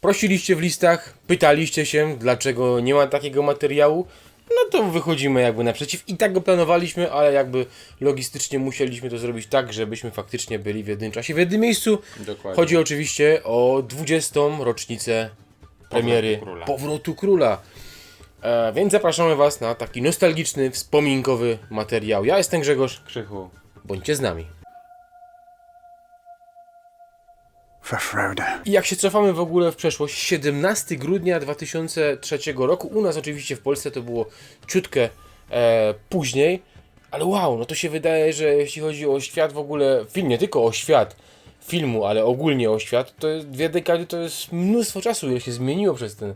Prosiliście w listach, pytaliście się, dlaczego nie ma takiego materiału. No to wychodzimy jakby naprzeciw. I tak go planowaliśmy, ale jakby logistycznie musieliśmy to zrobić tak, żebyśmy faktycznie byli w jednym czasie, w jednym miejscu. Dokładnie. Chodzi oczywiście o 20. rocznicę premiery Króla. Powrotu Króla. E, więc zapraszamy Was na taki nostalgiczny, wspominkowy materiał. Ja jestem Grzegorz, Krzychu. bądźcie z nami. For Frodo. I jak się cofamy w ogóle w przeszłość, 17 grudnia 2003 roku, u nas oczywiście w Polsce to było ciutkę e, później, ale wow, no to się wydaje, że jeśli chodzi o świat w ogóle, film, nie tylko o świat filmu, ale ogólnie o świat, to jest, dwie dekady to jest mnóstwo czasu, ile się zmieniło przez ten,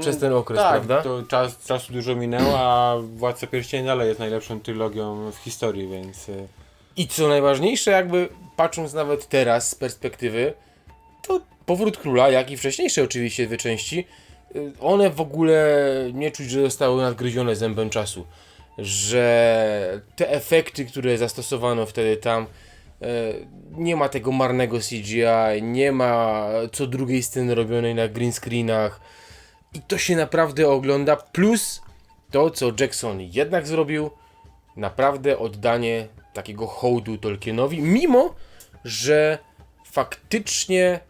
przez ten okres, tak, prawda? to czas, czasu dużo minęło, a Władca Pierścieni dalej jest najlepszą trylogią w historii, więc... y, I co najważniejsze, jakby patrząc nawet teraz z perspektywy, to powrót króla, jak i wcześniejsze oczywiście dwie części, y, one w ogóle nie czuć, że zostały nadgryzione zębem czasu. Że te efekty, które zastosowano wtedy tam, y, nie ma tego marnego CGI, nie ma co drugiej sceny robionej na green screenach. I to się naprawdę ogląda. Plus to, co Jackson jednak zrobił, naprawdę oddanie takiego hołdu Tolkienowi, mimo że faktycznie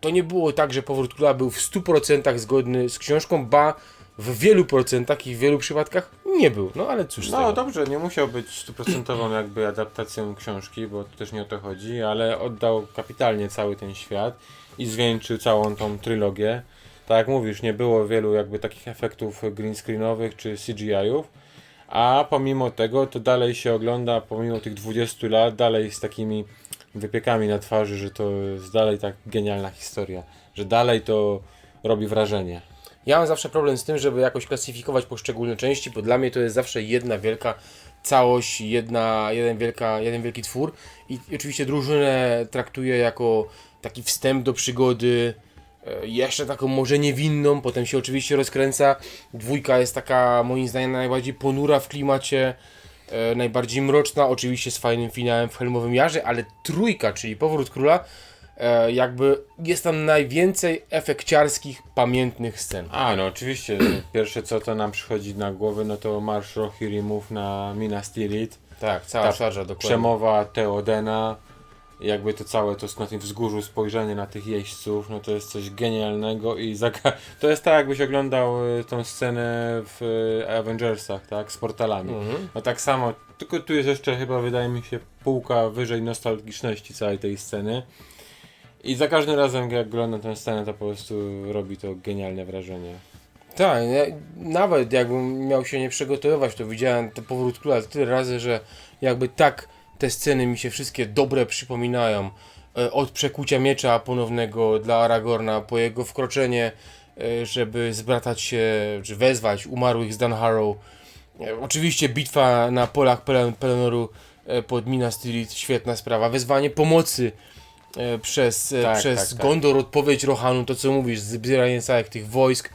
to nie było tak, że Powrót Króla był w 100% zgodny z książką, ba w wielu procentach i w wielu przypadkach nie był. No ale cóż No tego. dobrze, nie musiał być stuprocentową jakby adaptacją książki, bo to też nie o to chodzi, ale oddał kapitalnie cały ten świat i zwieńczył całą tą trylogię. Tak jak mówisz, nie było wielu jakby takich efektów green screenowych czy CGI-ów, a pomimo tego to dalej się ogląda, pomimo tych 20 lat, dalej z takimi wypiekami na twarzy, że to jest dalej tak genialna historia, że dalej to robi wrażenie. Ja mam zawsze problem z tym, żeby jakoś klasyfikować poszczególne części, bo dla mnie to jest zawsze jedna wielka całość, jedna, jeden, wielka, jeden wielki twór. I oczywiście drużynę traktuję jako taki wstęp do przygody, e, jeszcze taką może niewinną, potem się oczywiście rozkręca. Dwójka jest taka moim zdaniem najbardziej ponura w klimacie, e, najbardziej mroczna, oczywiście z fajnym finałem w Helmowym Jarze, ale trójka, czyli Powrót Króla, e, jakby jest tam najwięcej efekciarskich, pamiętnych scen. A, no oczywiście. Pierwsze co to nam przychodzi na głowę, no to marsz Rohirrimów na Minas Tirith. Tak, cała Ta szarża dokładnie. Przemowa Teodena. Jakby to całe to na tym wzgórzu spojrzenie na tych jeźdźców, no to jest coś genialnego i to jest tak jakbyś oglądał y, tą scenę w y, Avengersach, tak, z portalami. Mhm. No tak samo, tylko tu jest jeszcze chyba wydaje mi się półka wyżej nostalgiczności całej tej sceny. I za każdym razem jak oglądam tę scenę, to po prostu robi to genialne wrażenie. Tak, nawet jakbym miał się nie przygotowywać, to widziałem ten powrót króla tyle razy, że jakby tak te sceny mi się wszystkie dobre przypominają. E, Od przekucia miecza ponownego dla Aragorna, po jego wkroczenie, e, żeby zbratać się, czy wezwać umarłych z Dunharrow. E, Oczywiście bitwa na polach Pel- Pelenoru pod Minas Tirith, świetna sprawa. Wezwanie pomocy przez, Tak, przez tak, tak. Gondor, odpowiedź Rohanu, to co mówisz, zbieranie całych tych wojsk,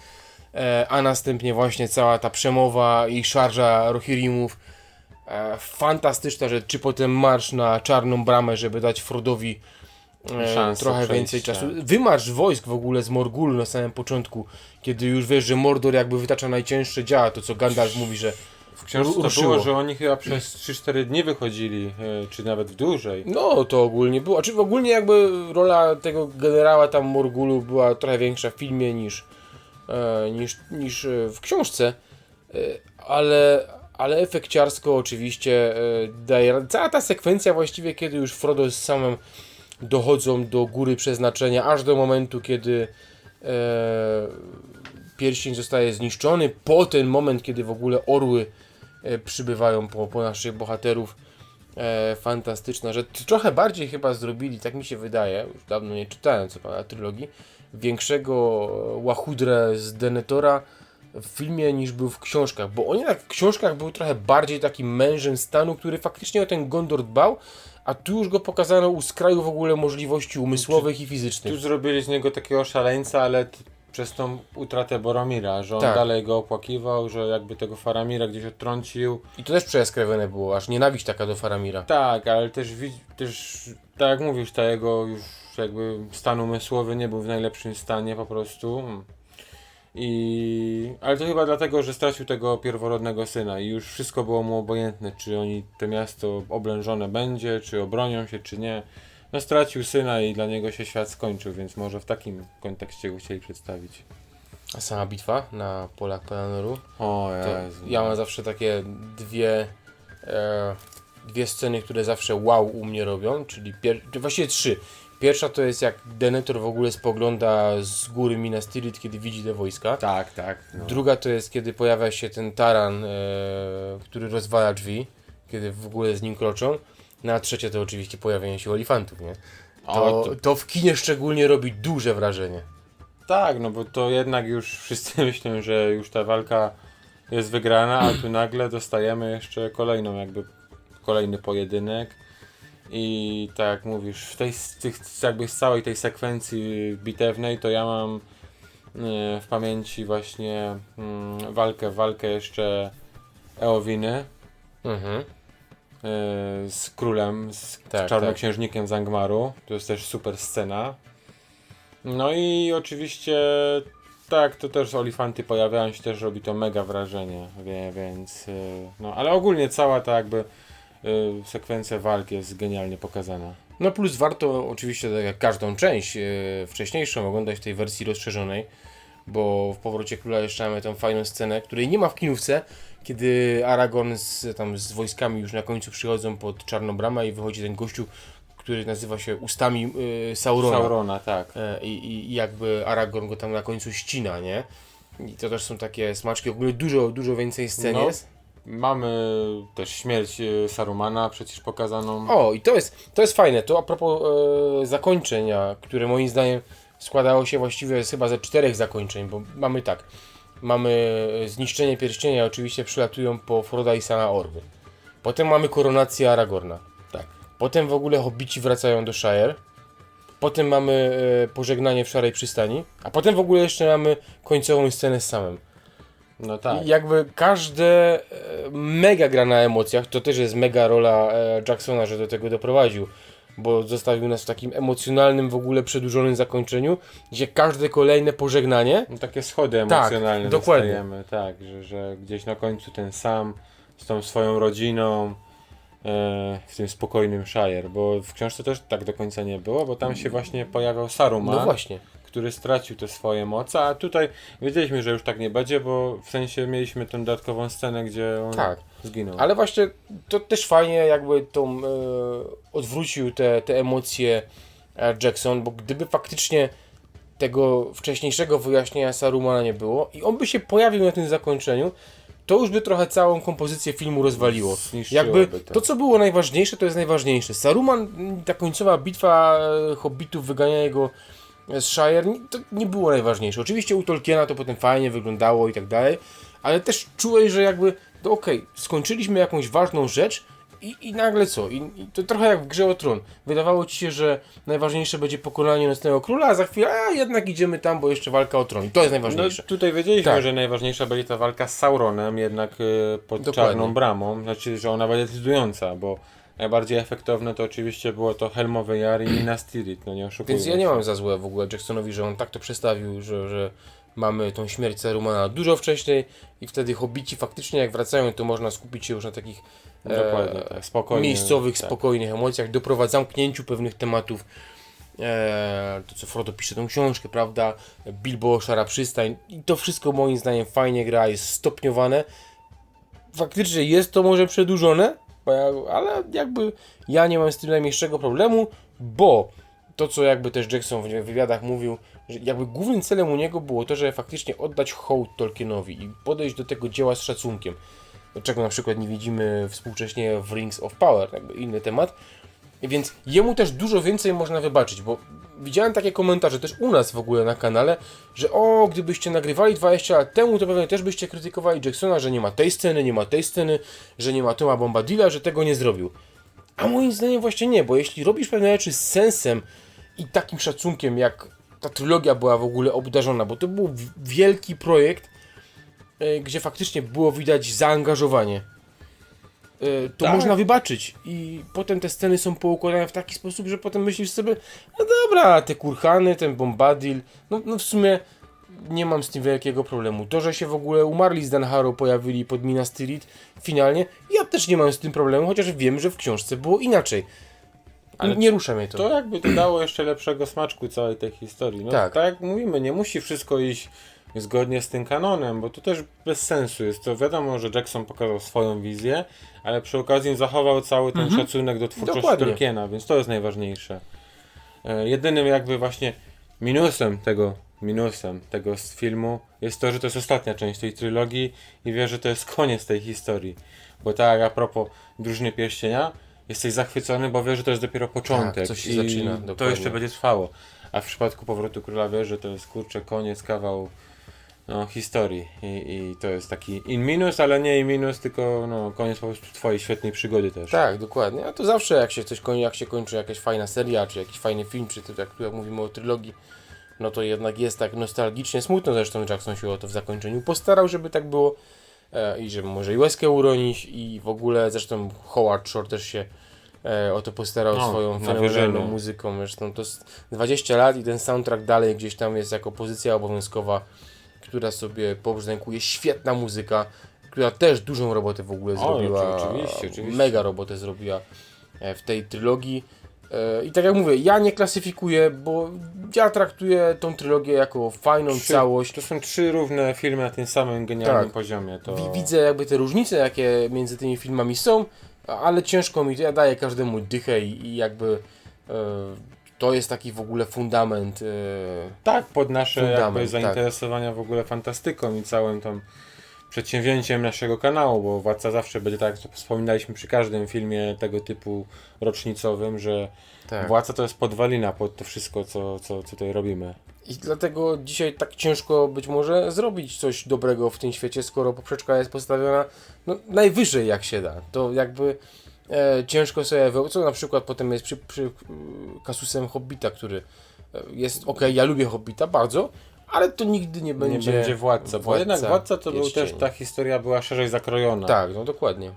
a następnie właśnie cała ta przemowa i szarża Rohirrimów. E, fantastyczna rzecz, czy potem marsz na Czarną Bramę, żeby dać Frodowi e, Szansę trochę więcej czasu. Wymarsz wojsk w ogóle z Morgulu na samym początku, kiedy już wiesz, że Mordor jakby wytacza najcięższe działa, to co Gandalf mówi, że W książce to Ruszyło. było, że oni chyba przez 3-4 dni wychodzili, e, czy nawet dłużej. No, to ogólnie było. Czy ogólnie jakby rola tego generała tam Morgulu była trochę większa w filmie niż, niż, niż w książce, ale, ale efekciarsko oczywiście e, daje. Cała ta sekwencja właściwie, kiedy już Frodo z samym dochodzą do góry przeznaczenia, aż do momentu, kiedy e, pierścień zostaje zniszczony, po ten moment, kiedy w ogóle orły e, przybywają po, po naszych bohaterów. E, fantastyczna rzecz. Trochę bardziej chyba zrobili, tak mi się wydaje, już dawno nie czytałem co pana trylogii, większego łachudrę z Denetora w filmie niż był w książkach, bo on jednak w książkach był trochę bardziej takim mężem stanu, który faktycznie o ten Gondor dbał, a tu już go pokazano u skraju w ogóle możliwości umysłowych i fizycznych. Tu zrobili z niego takiego szaleńca, ale przez tą utratę Boromira, że on Tak. dalej go opłakiwał, że jakby tego Faramira gdzieś odtrącił. I to też przejaskrawione było, aż nienawiść taka do Faramira. Tak, ale też, też tak jak mówisz, ta jego już jakby stan umysłowy nie był w najlepszym stanie po prostu. I... Ale to chyba dlatego, że stracił tego pierworodnego syna i już wszystko było mu obojętne, czy oni to miasto oblężone będzie, czy obronią się, czy nie. No stracił syna i dla niego się świat skończył, więc może w takim kontekście go chcieli przedstawić. A sama bitwa na polach Pelanoru? O Jezu. ja mam zawsze takie dwie, e, dwie sceny, które zawsze wow u mnie robią, czyli pier- właściwie trzy. Pierwsza to jest jak Denethor w ogóle spogląda z góry Minas Tirith, kiedy widzi te wojska. Tak, tak. No. Druga to jest kiedy pojawia się ten taran, e, który rozwala drzwi, kiedy w ogóle z nim kroczą. No a trzecia to oczywiście pojawienie się olifantów, nie? To, to- to w kinie szczególnie robi duże wrażenie. Tak, no bo to jednak już wszyscy myślą, że już ta walka jest wygrana, a tu nagle dostajemy jeszcze kolejną jakby kolejny pojedynek. I tak jak mówisz, w tej z tych jakby z całej tej sekwencji bitewnej to ja mam e, w pamięci właśnie mm, walkę, walkę jeszcze Eowiny Mhm. e, z królem, z Tak, czarnoksiężnikiem z Angmaru. To jest też super scena. No i oczywiście tak, to też olifanty pojawiają się, też robi to mega wrażenie, wie, więc y, no ale ogólnie cała ta jakby sekwencja walki jest genialnie pokazana. No plus warto oczywiście, tak jak każdą część e, wcześniejszą, oglądać w tej wersji rozszerzonej, bo w Powrocie Króla jeszcze mamy tą fajną scenę, której nie ma w kinówce, kiedy Aragorn z, tam z wojskami już na końcu przychodzą pod Czarną Bramę i wychodzi ten gościu, który nazywa się ustami e, Saurona. Saurona, tak. E, I, i, I jakby Aragorn go tam na końcu ścina, nie? I to też są takie smaczki. W ogóle dużo, dużo więcej scen No. jest. Mamy też śmierć y, Sarumana przecież pokazaną. O, i to jest, to jest fajne. To a propos e, zakończenia, które moim zdaniem składało się właściwie chyba ze czterech zakończeń, bo mamy tak. Mamy e, zniszczenie pierścienia, oczywiście przylatują po Froda i Sama Orby. Potem mamy koronację Aragorna. Tak. Potem w ogóle hobbici wracają do Shire. Potem mamy e, pożegnanie w Szarej Przystani. A potem w ogóle jeszcze mamy końcową scenę z samym. No tak. I jakby każde e, mega gra na emocjach, to też jest mega rola e, Jacksona, że do tego doprowadził, bo zostawił nas w takim emocjonalnym, w ogóle przedłużonym zakończeniu, gdzie każde kolejne pożegnanie, No, takie schody Tak, emocjonalne dokładnie. dostajemy, tak, że, że gdzieś na końcu ten sam z tą swoją rodziną e, w tym spokojnym Shire, bo w książce też tak do końca nie było, bo tam się właśnie pojawiał Saruman, no właśnie. Który stracił te swoje moce, a tutaj wiedzieliśmy, że już tak nie będzie, bo w sensie mieliśmy tę dodatkową scenę, gdzie on Tak. zginął. Ale właśnie to też fajnie jakby tą, e, odwrócił te, te emocje Jackson, bo gdyby faktycznie tego wcześniejszego wyjaśnienia Sarumana nie było i on by się pojawił na tym zakończeniu, to już by trochę całą kompozycję filmu rozwaliło. Jakby to. co było najważniejsze, to jest najważniejsze. Saruman, ta końcowa bitwa e, hobbitów, wyganianie go z Shire, to nie było najważniejsze. Oczywiście u Tolkiena to potem fajnie wyglądało i tak dalej, ale też czułeś, że jakby, to okej, skończyliśmy jakąś ważną rzecz i, i nagle co? I, I to trochę jak w grze o tron. Wydawało ci się, że najważniejsze będzie pokonanie Nocnego Króla, a za chwilę, a jednak idziemy tam, bo jeszcze walka o tron. I to jest No najważniejsze. tutaj wiedzieliśmy, Tak. że najważniejsza będzie ta walka z Sauronem, jednak y, pod Dokładnie. czarną bramą, znaczy, że ona będzie decydująca, bo najbardziej efektowne to oczywiście było to Helmowy Jar i Minas Tirith, no nie oszukujmy Więc ja nie mam za złe w ogóle Jacksonowi, że on tak to przestawił, że, że mamy tą śmierć Sarumana dużo wcześniej i wtedy hobbici faktycznie jak wracają, to można skupić się już na takich e, tak, spokojnie. miejscowych, tak. spokojnych emocjach, doprowadza zamknięciu pewnych tematów. E, to co Frodo pisze tą książkę, prawda? Bilbo, Szara Przystań i to wszystko moim zdaniem fajnie gra, jest stopniowane. Faktycznie jest to może przedłużone, ale jakby ja nie mam z tym najmniejszego problemu, bo to co jakby też Jackson w wywiadach mówił, że jakby głównym celem u niego było to, żeby faktycznie oddać hołd Tolkienowi i podejść do tego dzieła z szacunkiem. Czego na przykład nie widzimy współcześnie w Rings of Power, jakby inny temat. Więc jemu też dużo więcej można wybaczyć, bo widziałem takie komentarze też u nas w ogóle na kanale, że o, gdybyście nagrywali 20 lat temu, to pewnie też byście krytykowali Jacksona, że nie ma tej sceny, nie ma tej sceny, że nie ma Toma Bombadilla, że tego nie zrobił. A moim zdaniem właśnie nie, bo jeśli robisz pewne rzeczy z sensem i takim szacunkiem, jak ta trylogia była w ogóle obdarzona, bo to był wielki projekt, e, gdzie faktycznie było widać zaangażowanie. Y, to Tak. można wybaczyć. I potem te sceny są poukładane w taki sposób, że potem myślisz sobie, no dobra, te kurhany, ten bombadil, no, no w sumie nie mam z tym wielkiego problemu. To, że się w ogóle umarli z Danharo pojawili pod Minas Tirith finalnie, ja też nie mam z tym problemu, chociaż wiem, że w książce było inaczej. Ale nie rusza mnie to. To jakby dodało jeszcze lepszego smaczku całej tej historii. No, Tak. tak. jak mówimy, nie musi wszystko iść zgodnie z tym kanonem, bo to też bez sensu jest. To wiadomo, że Jackson pokazał swoją wizję, ale przy okazji zachował cały ten szacunek do twórczości Mhm. Dokładnie. Tolkiena, więc to jest najważniejsze. E, jedynym jakby właśnie minusem tego minusem tego z filmu jest to, że to jest ostatnia część tej trylogii i wie, że to jest koniec tej historii. Bo tak a propos Drużyny Pierścienia, jesteś zachwycony, bo wiesz, że to jest dopiero początek Tak, coś się zaczyna, to jeszcze będzie trwało. A w przypadku Powrotu Króla wiesz, że to jest kurczę koniec, kawał no, historii I, i to jest taki in minus, ale nie in minus, tylko no, koniec po prostu twojej świetnej przygody też. Tak, dokładnie. A to zawsze jak się coś kończy, jak się kończy jakaś fajna seria, czy jakiś fajny film, czy to jak jak mówimy o trylogii, no to jednak jest tak nostalgicznie smutno. Zresztą Jackson się o to w zakończeniu postarał, żeby tak było. E, I żeby może i łezkę uronić i w ogóle zresztą Howard Shore też się e, o to postarał No, swoją na fenomenalną muzyką. Zresztą to jest 20 lat i ten soundtrack dalej gdzieś tam jest jako pozycja obowiązkowa, która sobie pobrzdękuje. Świetna muzyka, która też dużą robotę w ogóle zrobiła. oczywiście, oczywiście. Mega robotę zrobiła e, w tej trylogii. E, I tak jak mówię, ja nie klasyfikuję, bo ja traktuję tą trylogię jako fajną Trzy- całość. To są trzy równe filmy na tym samym genialnym Tak. poziomie. To... Wi- Widzę jakby te różnice, jakie między tymi filmami są, ale ciężko mi to, ja daję każdemu dychę i, i jakby e, to jest taki w ogóle fundament. E, Tak, pod nasze jakby tak. zainteresowania w ogóle fantastyką i całym tą przedsięwzięciem naszego kanału, bo Władca zawsze będzie tak, jak wspominaliśmy przy każdym filmie tego typu rocznicowym, że tak. Władca to jest podwalina pod to wszystko, co, co, co tutaj robimy. I dlatego dzisiaj tak ciężko być może zrobić coś dobrego w tym świecie, skoro poprzeczka jest postawiona no, najwyżej jak się da. To jakby e, ciężko sobie wy... Co na przykład potem jest przy, przy kasusem Hobbita, który e, jest ok, ja lubię Hobbita bardzo, ale to nigdy nie będzie, nie będzie Władca, bo jednak Władca to był też, ta historia była szerzej zakrojona. Tak, no dokładnie.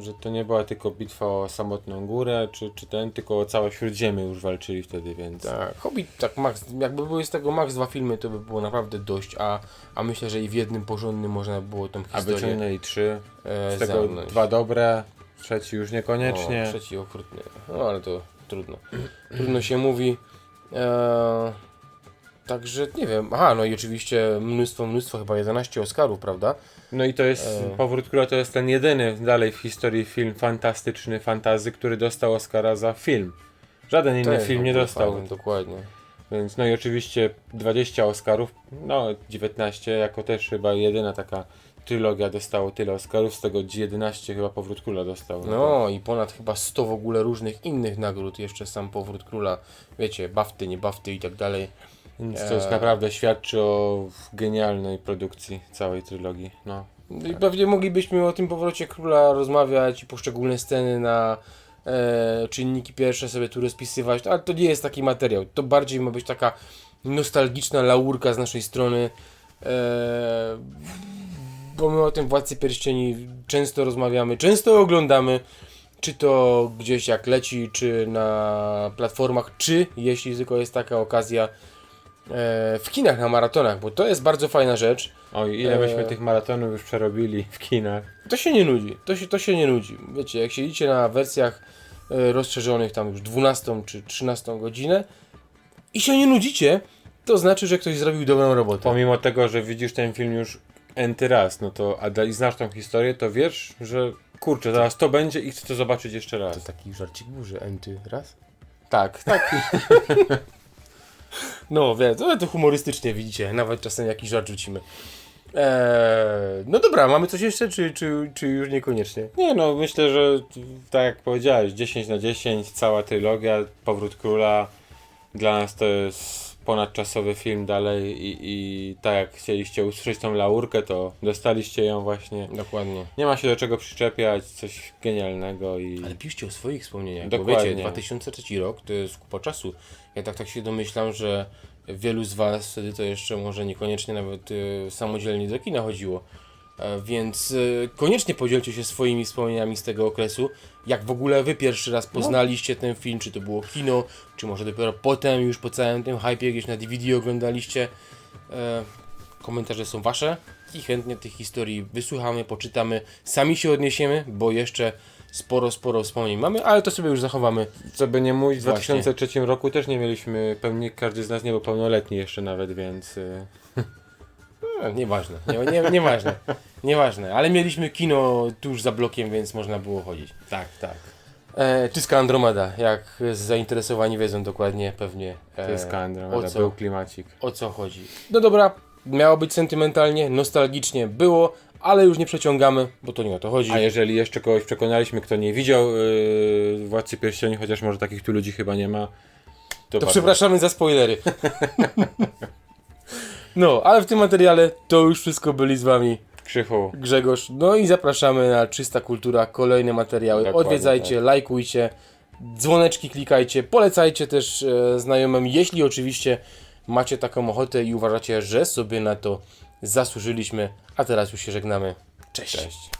Że to nie była tylko bitwa o samotną górę, czy, czy ten, tylko o całe Śródziemie już walczyli wtedy, więc... Tak, Hobbit, tak max, jakby były z tego max dwa filmy, to by było naprawdę dość, a, a myślę, że i w jednym porządnym można by było tą A historię wyciągnęli trzy, e, z tego zamknąć. dwa dobre, trzeci już niekoniecznie. O, trzeci okrutny. No ale to trudno. Trudno się mówi. Eee, także nie wiem. Aha, no i oczywiście mnóstwo, mnóstwo, chyba 11 Oscarów, prawda? No i to jest, E. Powrót Króla to jest ten jedyny dalej w historii film fantastyczny, fantazy, który dostał Oscara za film. Żaden inny film w nie dostał. Fajne, dokładnie. Więc no i oczywiście 20 Oscarów, no 19 jako też chyba jedyna taka trylogia dostało tyle Oscarów, z tego 11 chyba Powrót Króla dostał. No i ponad chyba 100 w ogóle różnych innych nagród. Jeszcze sam Powrót Króla, wiecie, bafty, nie bafty i tak dalej. Więc to e. naprawdę świadczy o genialnej produkcji całej trylogii. No. No I pewnie moglibyśmy o tym powrocie króla rozmawiać i poszczególne sceny na e, czynniki pierwsze sobie tu rozpisywać, ale to nie jest taki materiał. To bardziej ma być taka nostalgiczna laurka z naszej strony. E, bo my o tym Władcy Pierścieni często rozmawiamy, często oglądamy. Czy to gdzieś jak leci, czy na platformach, czy jeśli tylko jest taka okazja e, w kinach na maratonach, bo to jest bardzo fajna rzecz. Oj, ile E. myśmy tych maratonów już przerobili w kinach. To się nie nudzi. To się, to się nie nudzi. Wiecie, jak siedzicie na wersjach e, rozszerzonych tam już 12 czy 13 godzinę i się nie nudzicie, to znaczy, że ktoś zrobił dobrą robotę. Pomimo tego, że widzisz ten film już enty raz, no to a da- i znasz tą historię, to wiesz, że kurczę, zaraz to będzie i chcę to zobaczyć jeszcze To raz. taki żarcik burzy, enty, raz? Tak, tak. No, wiem, to, to humorystycznie widzicie, nawet czasem jakiś żart rzucimy. Eee, no dobra, mamy coś jeszcze, czy, czy, czy już niekoniecznie? Nie no, myślę, że tak jak powiedziałeś, 10 na 10, cała trylogia, Powrót Króla, dla nas to jest ponadczasowy film dalej i, i tak jak chcieliście usłyszeć tą laurkę, to dostaliście ją właśnie. Dokładnie. Nie ma się do czego przyczepiać, coś genialnego i... Ale piszcie o swoich wspomnieniach, Dokładnie. bo wiecie, 2003 rok to jest kupa czasu. Ja tak, tak się domyślam, że wielu z Was wtedy to jeszcze może niekoniecznie nawet y, samodzielnie do kina chodziło. E, Więc e, koniecznie podzielcie się swoimi wspomnieniami z tego okresu. Jak w ogóle wy pierwszy raz poznaliście ten film, czy to było kino, czy może dopiero potem, już po całym tym hypie gdzieś na DVD oglądaliście. E, komentarze są wasze i chętnie tych historii wysłuchamy, poczytamy, sami się odniesiemy, bo jeszcze sporo, sporo wspomnień mamy, ale to sobie już zachowamy. Co by nie mówić, w Właśnie. 2003 roku też nie mieliśmy pełni, każdy z nas nie był pełnoletni jeszcze nawet, więc... E, nieważne, nie, nie, nieważne, nieważne, ale mieliśmy kino tuż za blokiem, więc można było chodzić. Tak, tak. E, czyska Andromeda, jak zainteresowani wiedzą dokładnie pewnie e, jest o, Andromeda, co, był klimacik. o co chodzi. No dobra, miało być sentymentalnie, nostalgicznie było, ale już nie przeciągamy, bo to nie o to chodzi. A jeżeli jeszcze kogoś przekonaliśmy, kto nie widział yy, Władcy Pierścieni, chociaż może takich tu ludzi chyba nie ma, to, To przepraszamy za spoilery. no, ale w tym materiale to już wszystko byli z wami Krzychu. Grzegorz. No i zapraszamy na Czysta Kultura, kolejne materiały. Dokładnie Odwiedzajcie, lajkujcie, dzwoneczki klikajcie, polecajcie też e, znajomym, jeśli oczywiście macie taką ochotę i uważacie, że sobie na to zasłużyliśmy. A teraz już się żegnamy. Cześć. Cześć.